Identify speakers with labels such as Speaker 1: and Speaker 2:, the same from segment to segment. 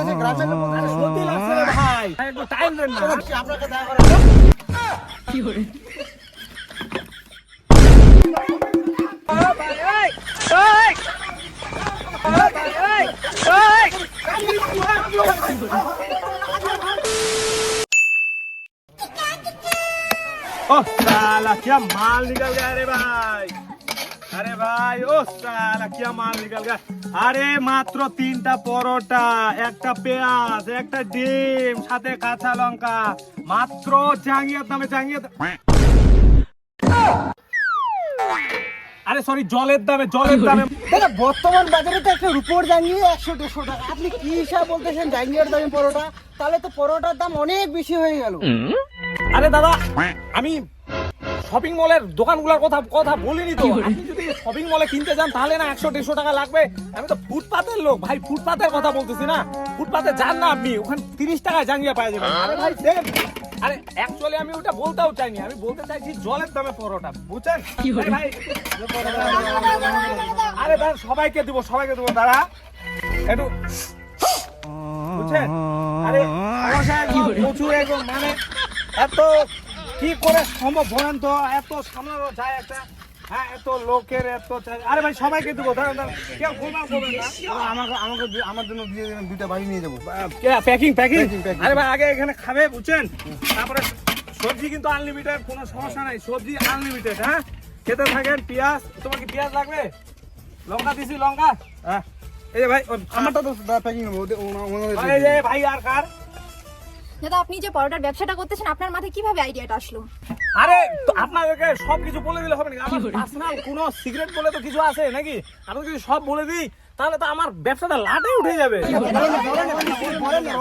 Speaker 1: বলতেছে গ্রামের লোক বলতেছে
Speaker 2: সত্যি লাগছে রে ভাই ভাই, একটু টাইম দেন না
Speaker 1: আপনাকে দেখা করে
Speaker 2: ओ साला क्या माल निकल गया रे भाई আরে ভাই ও সালা কি মাল নিকাল গা আরে মাত্র তিনটা পরোটা একটা পেঁয়াজ একটা ডিম সাথে কাঁচা লঙ্কা মাত্র জাঙ্গিয়ার দামে জাঙ্গিয়ার দা- আরে সরি জলের দামে জলের দামে।
Speaker 1: দাদা বর্তমান বাজারে তো একটা রুপোর জাঙ্গিয়ে একশো দেড়শো টাকা। আপনি কি হিসাব বলতেছেন জাঙ্গিয়ার দামে পরোটা? তাহলে তো পরোটার দাম অনেক বেশি হয়ে গেল।
Speaker 2: আরে দাদা আমি শপিং মলের দোকানগুলোর কথা কথা বলিনি তো। আপনি যদি শপিং মলে কিনতে যান তাহলে না একশো দেড়শো টাকা লাগবে। আমি তো ফুটপাতের লোক ভাই ফুটপাতের কথা বলতেছি না। ফুটপাতে যান না আপনি ওখানে তিরিশ টাকায় জাঙ্গিয়া পাওয়া যাবে। আরে ভাই দেন। আরে অ্যাকচুয়ালি আমি ওটা বলতেও চাইনি। আমি বলতে চাইছি জলের দামে পরোটা বুঝছেন? ভাই আরে দাঁড়া সবাইকে দিব সবাইকে দিব দাঁড়া। একটু বুঝছেন? আরে প্রচুর একদম মানে এত কি করে সম্ভব বলেন তো? এত সামলানো যায় একটা হ্যাঁ এত লোকের এত আরে ভাই সবাইকে দেবো দাঁড়ান কেউ গোলমাল করবেন না।
Speaker 1: আমাকে আমাকে আমার জন্য দিয়ে দেবেন দুইটা বাড়ি নিয়ে যাব। Packing packing.
Speaker 2: আরে ভাই আগে এখানে খাবে বুঝছেন? তারপরে সবজি কিন্তু আনলিমিটেড কোনো সমস্যা নাই। সবজি আনলিমিটেড হ্যাঁ? খেতে থাকেন পেঁয়াজ তোমার কি পেঁয়াজ লাগবে? লঙ্কা দিছি লঙ্কা? হ্যাঁ। এই ভাই
Speaker 1: আমারটা তো প্যাকিং নেব।
Speaker 2: ভাই আর কার?
Speaker 3: দাদা আপনি যে পরোটার ব্যবসাটা করতেছেন আপনার মাথায় কীভাবে আইডিয়াটা আসলো?
Speaker 2: আরে আপনাদেরকে সব কিছু বলে দিলে হবে নাকি? আমার পার্সোনাল কোনো সিগারেট বলে তো কিছু আছে নাকি? আমি যদি সব বলে দিই তাহলে তো আমার ব্যবসাটা লাটে উঠে যাবে।
Speaker 1: না, না, না,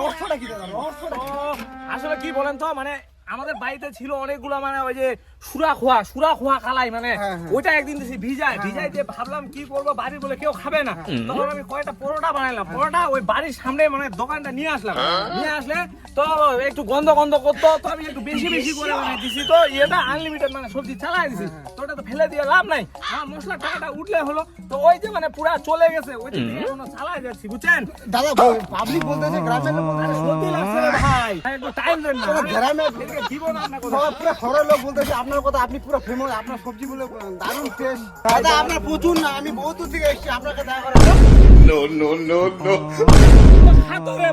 Speaker 2: আসলে কি বলেন তো? মানে আমাদের বাড়িতে ছিল অনেকগুলো মানে ওই যে সুরা খোয়া সুরা খোয়া খালাই মানে
Speaker 1: হ্যাঁ, হ্যাঁ।
Speaker 2: ওইটা একদিন দিছি ভিজায় ভিজাই দিয়ে ভাবলাম কি করব বাড়ির বলে কেউ খাবে না। তখন আমি কয়েকটা পরোটা বানাইলাম। পরোটা ওই বাড়ির সামনে মানে দোকানটা নিয়ে আসলাম। নিয়ে আসলে তো একটু গন্ধ গন্ধ করতো তো আমি একটু বেশি বেশি করে বানাই দিছি। তো এটা আনলিমিটেড মানে সবজি চালাই দিছি। তো ওটা তো ফেলে দিয়ে লাভ নাই। আমার মশলা টাকাটা উঠলে হলো তো ওই যে মানে পুরা চলে গেছে। ওই যে এখনও চালাই যাচ্ছি বুঝছেন?
Speaker 1: দাদা পাবলিক বলতেছে গ্রামের লোক
Speaker 2: আরে সত্যি লাগছে ভাই। একটু টাইম দেন না।
Speaker 1: গ্রামে
Speaker 2: এদিকে দিব না আপনার কথা।
Speaker 1: সবাই পুরো শহরের লোক বলতেছে আপনার কথা আপনি পুরো ফেমাস আপনার সবজি দারুণ টেস্ট দাদা আপনার প্রচুর না আমি বহুত দূর থেকে এসেছি আপনাকে দেখা করে
Speaker 4: No, no, no, no.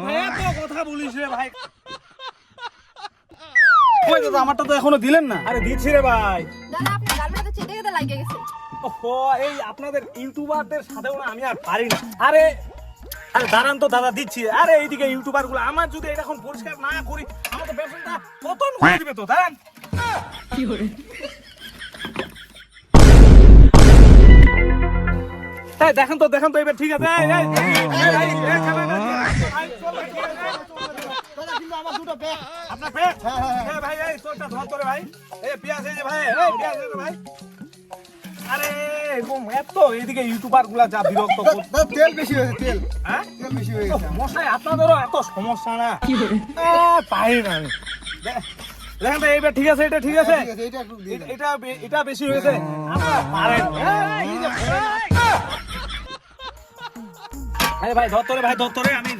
Speaker 2: ভাই এত কথা বলিস রে ভাই।
Speaker 1: ওই দাদা আমারটা তো এখনও দিলেন না।
Speaker 2: আরে দিচ্ছি রে ভাই।
Speaker 3: দাদা আপনার গালটা তো চেটে খেতে লাগে গেছে।
Speaker 2: ওহো এই আপনাদের ইউটিউবারদের সাথেও না আমি আর পারি না। আরে আরে দাঁড়ান তো দাদা দিচ্ছি আরে এইদিকে ইউটিউবারগুলো আমার যদি এরকম পরিষ্কার না করি আমার তো ব্যবসাটা পতন করে দিবে তো দাঁড়ান এই দেখেন তো দেখেন তো এবার ঠিক আছে আপনার পেট
Speaker 1: হ্যাঁ, হ্যাঁ,
Speaker 2: হ্যাঁ ভাই এই তোরটা ধর তোরে ভাই এই পেঁয়াজ এই যে ভাই এই পেঁয়াজ এই ভাই আরে এরকম এত এদিকে ইউটিউবারগুলা যা বিরক্ত
Speaker 1: তেল বেশি হয়েছে তেল।
Speaker 2: হ্যাঁ?
Speaker 1: তেল বেশি গেছে
Speaker 2: আপনাদেরও এত সমস্যা না? আহ, পারি না আমি দেখেন তো এইবার ঠিক আছে এটা ঠিক আছে?
Speaker 1: ঠিক এটা
Speaker 2: বেশি হয়েছে। পারেন। আরে ভাই ধর ভাই ধর আমি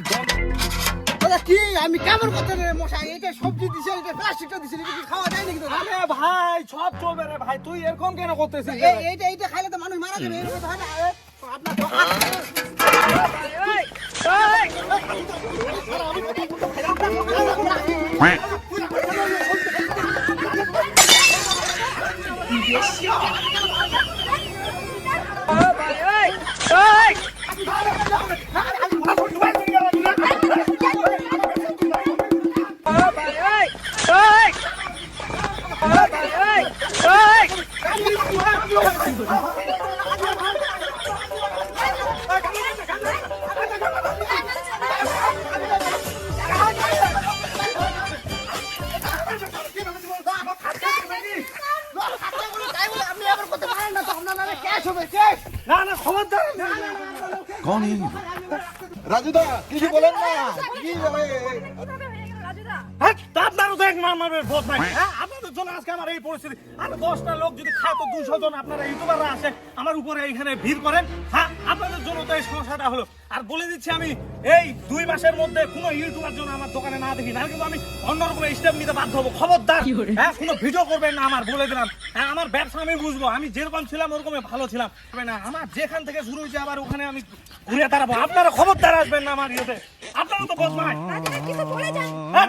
Speaker 1: দাদা কি আমি কেমন করতে রে মশাই এটা সবজি দিছে এটা প্লাস্টিকটা দিছে এটা কি খাওয়া যায় নাকি
Speaker 2: আরে ভাই সব চলবে রে ভাই তুই এরকম কেন করতেছিস?
Speaker 1: এইটা এইটা খাইলে তো মানুষ মারা যাবে এরকম হয় না আপনার
Speaker 4: ये?
Speaker 1: রাজুদা কিছু বলেন না। কি
Speaker 3: হয়ে
Speaker 2: হ্যাঁ, আপনারও তো এক বদমাইশ, হ্যাঁ? জন্য আজকে আমার এই পরিস্থিতি। আর দশটা লোক যদি খায় তো 200 জন আপনারা ইউটিউবাররা আসে, আমার উপরে এইখানে ভিড় করেন। হ্যাঁ, আপনাদের জন্য তো এই সমস্যাটা হলো। আর বলে দিচ্ছি আমি, এই দুই মাসের মধ্যে কোনো ইউটিউবার যেন আমার দোকানে না দেখি, নাহলে কিন্তু আমি অন্যরকম স্টেপ নিতে বাধ্য হব। খবরদার, হ্যাঁ, কোনো ভিডিও করবেন না আমার, বলে দিলাম। হ্যাঁ, আমার ব্যবসা আমি বুঝব। আমি যেরকম ছিলাম ওরকমই ভালো ছিলাম। না, আমার যেখান থেকে শুরু হয়েছে আবার ওখানে আমি ঘুরে দাঁড়াবো। আপনারা খবরদার আসবেন না আমার ইয়েতে। আপনারা তো বদমাইশ।
Speaker 3: বাজারে কিছু পড়ে যায়
Speaker 2: হ্যাঁ?